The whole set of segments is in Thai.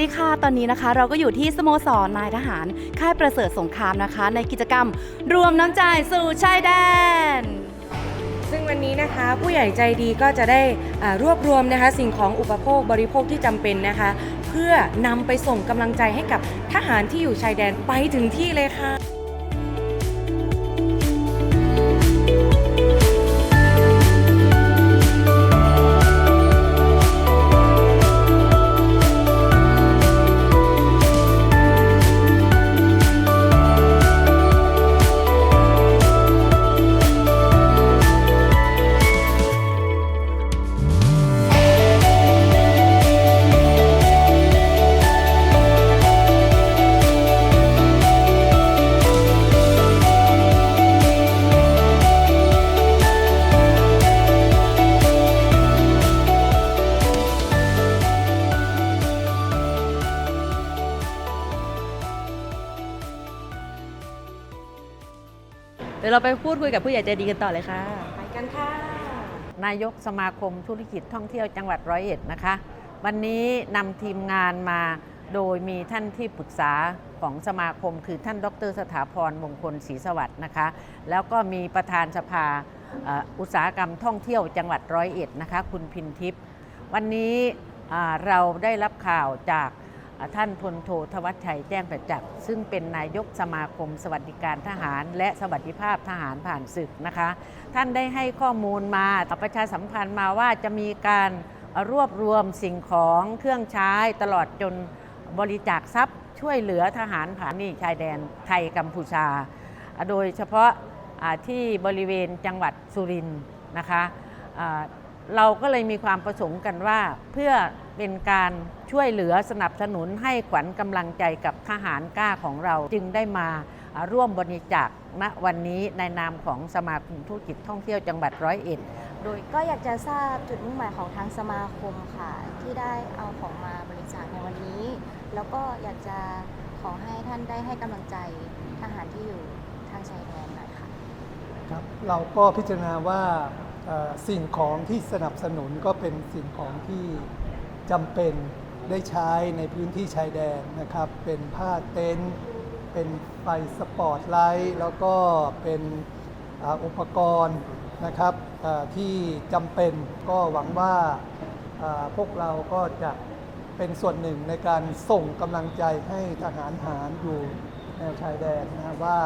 ดีค่ะ ตอนนี้นะคะ เราก็อยู่ที่สโมสรนายทหาร ค่ายประเสริฐสงครามนะคะ ในกิจกรรมรวมน้ำใจสู่ชายแดน ซึ่งวันนี้นะคะผู้ใหญ่ใจดีก็จะได้อ่ารวบรวมนะคะสิ่งของอุปโภคบริโภคที่จำเป็นนะคะ เพื่อนำไปส่งกำลังใจให้กับทหารที่อยู่ชายแดนไปถึงที่เลยค่ะ เดี๋ยวเราไปพูดคุยกับผู้ใหญ่ใจดีกันต่อเลยค่ะ ไปกันค่ะ นายกสมาคมธุรกิจท่องเที่ยวจังหวัดร้อยเอ็ดนะคะ วันนี้นำทีมงานมาโดยมีท่านที่ปรึกษาของสมาคม คือท่านดร สถาพรมงคลศรีสวัสดิ์นะคะ แล้วก็มีประธานสภาเอ่ออุตสาหกรรมท่องเที่ยวจังหวัดร้อยเอ็ดนะคะ คุณพินทิพย์วันนี้อ่าเราได้รับข่าวจากอ่า ท่านพลโททวัชชัยแจ้งประจักษ์ ซึ่งเป็นนายกสมาคมสวัสดิการทหาร และสวัสดิภาพทหารผ่านศึกนะคะ ท่านได้ให้ข้อมูลมาประชาสัมพันธ์มาว่าจะมีการรวบรวมสิ่งของเครื่องใช้ตลอดจนบริจาคทรัพย์ ช่วยเหลือทหารผ่านนี่ชายแดนไทยกัมพูชา โดยเฉพาะที่บริเวณจังหวัดสุรินทร์นะคะ เราก็เลยมีความประสงค์กันว่า เพื่อเป็นการช่วยเหลือสนับสนุนให้ขวัญกำลังใจกับทหารกล้าของเราจึงได้มาอ่าร่วมบริจาคณวันนี้ในนามของสมาคมธุรกิจท่องเที่ยวจังหวัดร้อยเอ็ดโดยก็อยากจะทราบจุดมุ่งหมายของทางสมาคมค่ะ ที่ได้เอาของมาบริจาคในวันนี้ แล้วก็อยากจะขอให้ท่านได้ให้กำลังใจทหารที่อยู่ทางชายแดนหน่อยค่ะครับเราก็พิจารณาว่าเอ่อ สิ่งของที่สนับสนุนก็เป็นสิ่งของที่จำเป็นได้ใช้ในพื้นที่ชายแดนนะครับ เป็นผ้าเต็นท์เป็นไฟสปอร์ตไลท์แล้วก็เป็นอ,อุปกรณ์นะครับที่จำเป็นก็หวังว่าพวกเราก็จะเป็นส่วนหนึ่งในการส่งกำลังใจให้ทหารหารอยู่แนวชายแดนนะครับว่า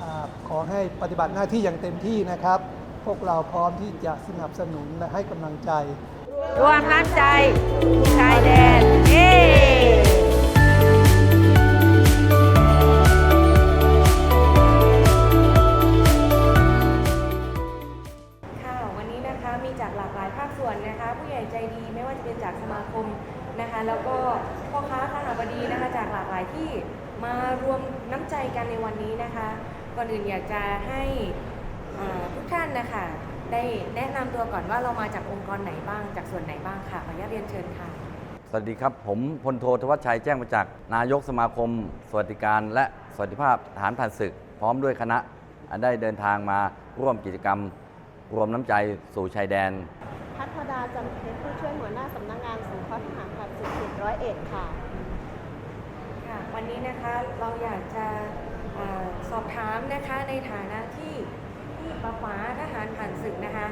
อาขอให้ปฏิบัติหน้าที่อย่างเต็มที่นะครับ พวกเราพร้อมที่จะสนับสนุนและให้กำลังใจ รวมน้ำใจชายแดนเย้ค่ะวันนี้นะคะมีจากหลากหลายภาคส่วนนะคะผู้ใหญ่ใจดีไม่ว่าจะจากสมาคมนะคะแล้วก็พ่อค้าขหาบดีนะคะจากหลากหลายที่มารวมน้ำใจกันในวันนี้นะคะ ก่อนอื่นอยากจะให้ ทุกท่านนะคะได้แนะนำตัวก่อนว่าเรามาจากองค์กรไหนบ้างจากส่วนไหนบ้างค่ะขออนุญาตเรียนเชิญค่ะ สวัสดีครับ ผมพลโททวัชชัยแจ้งประจักษ์นายกสมาคม สวัสดิการและสวัสดิภาพทหารผ่านศึก พร้อมด้วยคณะได้เดินทางมาร่วมกิจกรรม รวมน้ำใจสู่ชายแดน พัฒดาจันทร์เพชรผู้ช่วยหัวหน้าสำนักงานสงเคราะห์ทหารผ่านศึกเขตร้อยเอ็ดค่ะ ค่ะ วันนี้นะคะเราอยากจะอาสอบถามนะคะในฐานะที่ ที่ปะฟ้าทหารผ่านศึกนะคะ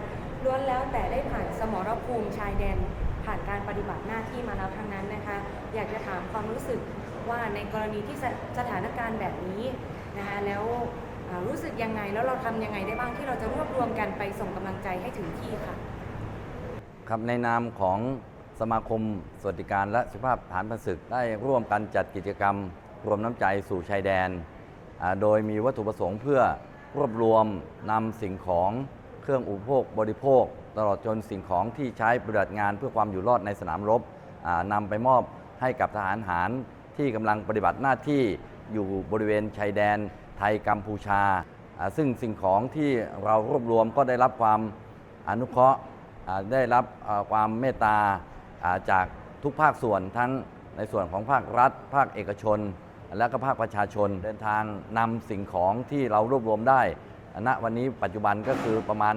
ล้วนแล้วแต่ได้ผ่านสมรภูมิชายแดน ผ่านการปฏิบัติหน้าที่มาแล้วทั้งนั้นนะคะ อยากจะถามความรู้สึกว่าในกรณีที่สถานการณ์แบบนี้นะคะแล้วรู้สึกยังไงแล้วเราทำยังไงได้บ้างที่เราจะรวบรวมกันไปส่งกำลังใจให้ถึงที่ค่ะ ครับในนามของสมาคมสวัสดิการและสุขภาพฐานพันศึกได้ร่วมกันจัดกิจกรรม รวมน้ำใจสู่ชายแดน โดยมีวัตถุประสงค์เพื่อ รวบรวมนำสิ่งของเครื่องอุปโภคบริโภค ตลอดจนสิ่งของที่ใช้ปฏิบัติงานเพื่อความอยู่รอดในสนามรบนำไปมอบให้กับทหารหารที่กำลังปฏิบัติหน้าที่อยู่บริเวณชายแดนไทยกัมพูชา ซึ่งสิ่งของที่เรารวบรวมก็ได้รับความอนุเคราะห์ได้รับความเมตตาอ่าจากทุกภาคส่วนทั้งในส่วนของภาครัฐ ภาคเอกชน และก็ภาคประชาชนเดินทางนำสิ่งของที่เรารวบรวมได้ณวันนี้ปัจจุบันก็คือประมาณ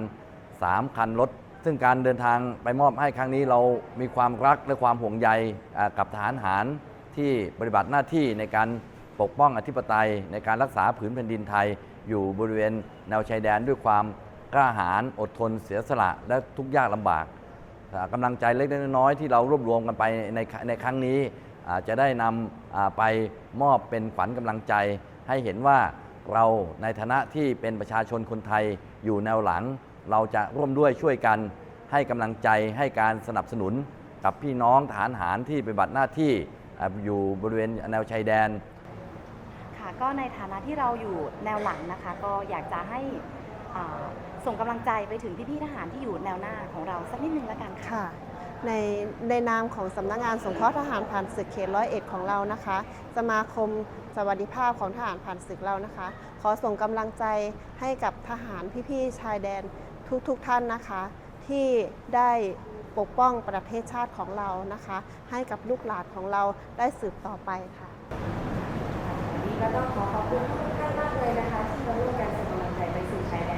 3 คันรถ ซึ่งการเดินทางไปมอบให้ครั้งนี้เรามีความรักและความห่วงใยกับทหารหารที่ปฏิบัติหน้าที่ในการปกป้องอธิปไตย ในการรักษาผืนแผ่นดินไทย อยู่บริเวณแนวชายแดนด้วยความกล้าหาญอดทนเสียสละและทุกยากลำบากอ่ากำลังใจเล็กน้อยที่เรารวบรวมกันไปในในครั้งนี้ จะได้นำอ่าไปมอบเป็นขวัญกำลังใจ ให้เห็นว่าเราในฐานะที่เป็นประชาชนคนไทยอยู่แนวหลัง เราจะร่วมด้วยช่วยกัน ให้กำลังใจให้การสนับสนุนกับพี่น้องทหารหารที่ปฏิบัติหน้าที่อ่าอยู่บริเวณแนวชายแดนค่ะก็ในฐานะที่เราอยู่แนวหลังนะคะ ก็อยากจะให้อ่าส่งกำลังใจไปถึงพี่ๆทหารที่อยู่แนวหน้าของเราสักนิดนึงละกันค่ะค่ะ ในในนามของสำนักงานสงเคราะห์ทหารผ่านศึกเขตร้อยเอ็ดของเรานะคะ สมาคมสวัสดิภาพของทหารผ่านศึกเรานะคะ ขอส่งกำลังใจให้กับทหารพี่ๆชายแดนทุกๆทท่านนะคะ ที่ได้ปกป้องประเทศชาติของเรานะคะ ให้กับลูกหลานของเราได้สืบต่อไปค่ะวันนี้ก็ต้องขอขอบคุณทุกท่านมากเลยนะคะ ที่มาร่วมกันส่งกำลังใจไปสู่ชายแส